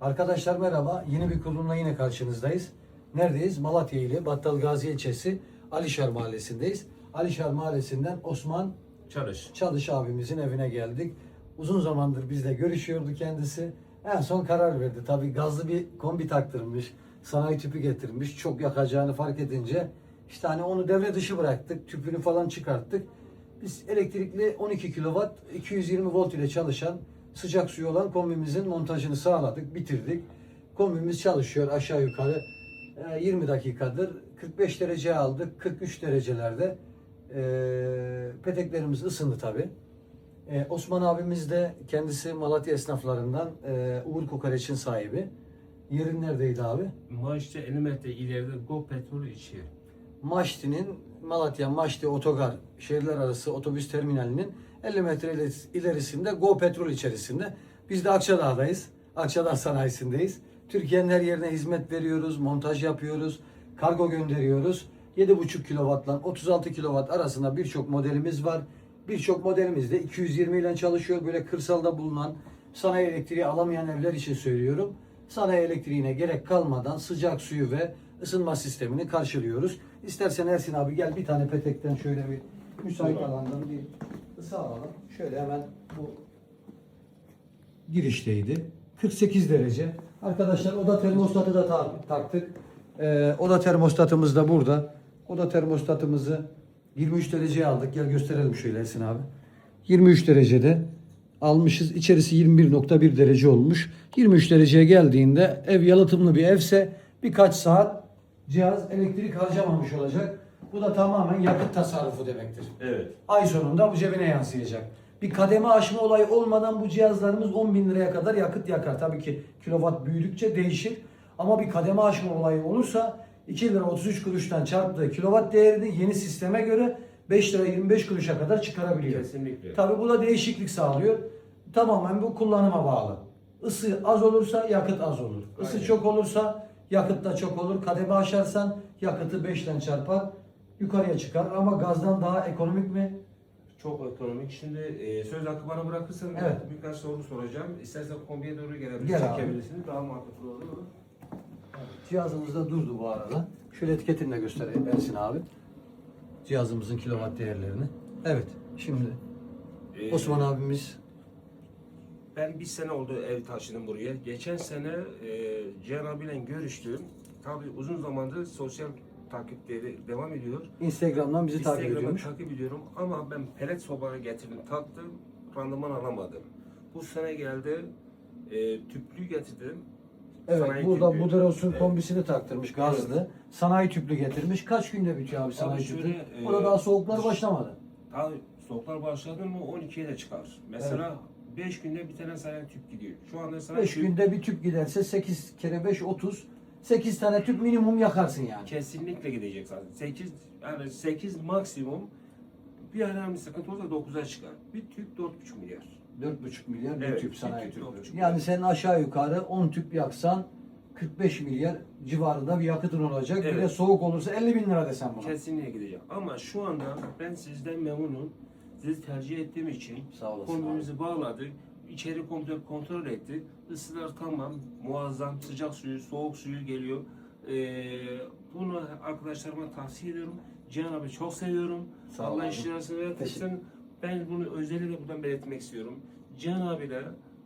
Arkadaşlar merhaba. Yeni bir kurumla yine karşınızdayız. Neredeyiz? Malatya ili Battal Gazi ilçesi Alişar Mahallesi'ndeyiz. Alişar Mahallesi'nden Osman Çalış. Çalış abimizin evine geldik. Uzun zamandır bizle görüşüyordu kendisi. En son karar verdi. Tabii gazlı bir kombi taktırmış. Sanayi tüpü getirmiş. Çok yakacağını fark edince işte hani onu devre dışı bıraktık. Tüpünü falan çıkarttık. Biz elektrikli 12 kW 220 volt ile çalışan sıcak suyu olan kombimizin montajını sağladık, bitirdik. Kombimiz çalışıyor aşağı yukarı e, 20 dakikadır. 45 derece aldık. 43 derecelerde e, peteklerimiz ısındı tabi. Osman abimiz de kendisi Malatya esnaflarından e, Uğur Kokoreç'in sahibi. Yerin neredeydi abi? Maaşta 50 metre ileride Go Petrol içi. Maşti'nin Malatya Maşti Otogar şehirler arası otobüs terminalinin 50 metre ileri- ilerisinde Go Petrol içerisinde. Biz de Akçadağ'dayız. Akçadağ sanayisindeyiz. Türkiye'nin her yerine hizmet veriyoruz, montaj yapıyoruz, kargo gönderiyoruz. 7,5 kW'la 36 kW arasında birçok modelimiz var. Birçok modelimiz de 220 ile çalışıyor. Böyle kırsalda bulunan sanayi elektriği alamayan evler için söylüyorum. Sanayi elektriğine gerek kalmadan sıcak suyu ve ısınma sistemini karşılıyoruz. İstersen Ersin abi gel bir tane petekten şöyle bir müsait alandan bir ısı alalım. Şöyle hemen bu girişteydi. 48 derece. Arkadaşlar oda termostatı da ta- taktık. Ee, oda termostatımız da burada. Oda termostatımızı 23 dereceye aldık. Gel gösterelim şöyle Ersin abi. 23 derecede almışız. İçerisi 21.1 derece olmuş. 23 dereceye geldiğinde ev yalıtımlı bir evse birkaç saat cihaz elektrik harcamamış olacak. Bu da tamamen yakıt tasarrufu demektir. Evet. Ay sonunda bu cebine yansıyacak. Bir kademe aşma olayı olmadan bu cihazlarımız 10 bin liraya kadar yakıt yakar. Tabii ki kilowatt büyüdükçe değişir. Ama bir kademe aşma olayı olursa 2 lira 33 kuruştan çarptığı kilowatt değerini yeni sisteme göre 5 lira 25 kuruşa kadar çıkarabiliyor. Kesinlikle. Tabii bu da değişiklik sağlıyor. Tamamen bu kullanıma bağlı. Isı az olursa yakıt az olur. Isı Aynen. çok olursa yakıt da çok olur. Kademe aşarsan yakıtı 5'ten çarpar yukarıya çıkar. Ama gazdan daha ekonomik mi? Çok ekonomik. Şimdi e, söz hakkı bana bırakırsan Evet. birkaç soru soracağım. İstersen kombiye doğru gelebilirsin. Gel abi. Çekebilirsin. Daha mantıklı olur. Cihazımız da durdu bu arada. Şöyle etiketini de göstereyim Ersin abi. Cihazımızın kilowatt değerlerini. Evet. Şimdi Ee, Osman abimiz Ben bir sene oldu ev taşıdım buraya. Geçen sene e, Cihan abiyle görüştüm. Tabii uzun zamandır sosyal takipleri devam ediyor. Instagram'dan bizi takip Instagram'dan ediyormuş. takip ediyorum ama ben pelet sobaya getirdim, taktım, randıman alamadım. Bu sene geldi, e, tüplü getirdim. Evet Sanayi burada tüplü. Buderos'un Evet. kombisini taktırmış gazlı. Sanayi tüplü getirmiş. Kaç günde bitiyor abi sanayi şöyle, tüplü? e, Burada daha soğuklar başlamadı. Daha soğuklar başladı mı 12'ye de çıkar. Mesela 5 günde bir tane sanayi tüp gidiyor. Şu anda sanayi 5 tüp günde bir tüp giderse 8 kere 5 30. 8 tane tüp minimum yakarsın yani. kesinlikle gidecek zaten. 8 yani 8 maksimum bir önemli sıkıntı olursa 9'a çıkar. Bir tüp 4,5 milyar. 4,5 milyar bir Evet, tüp bir sanayi tüp, tüpü. Yani sen aşağı yukarı 10 tüp yaksan 45 milyar civarında bir yakıtın olacak. Bir de Evet. soğuk olursa 50 bin lira desem buna. Kesinlikle gidecek. Ama şu anda ben sizden memnunum. Sizi tercih ettiğim için Sağ olasın kombimizi bağladık. İçeri komple kontrol ettik. Isılar tamam, muazzam. Sıcak suyu, soğuk suyu geliyor. Ee, bunu arkadaşlarıma tavsiye ediyorum. Cihan abi çok seviyorum. Sağ Allah Teşekkür- etsin. Ben bunu özellikle buradan belirtmek istiyorum. Cihan abiyle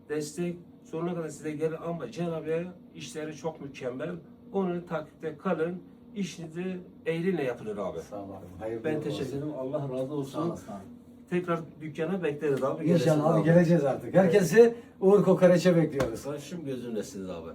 destek sonuna kadar size gelir ama Cihan abiye işleri çok mükemmel. Onu takipte kalın. İşinizi ehliyle yapılır abi. Sağ ol abi. Hayırlı Ben teşekkür ederim. Allah razı Sağ olsun. olasın abi. Tekrar dükkana bekleriz abi. İnşallah abi geleceğiz artık. Herkesi Uğur Kokoreç'e bekliyoruz. Başım gözümdesiniz abi.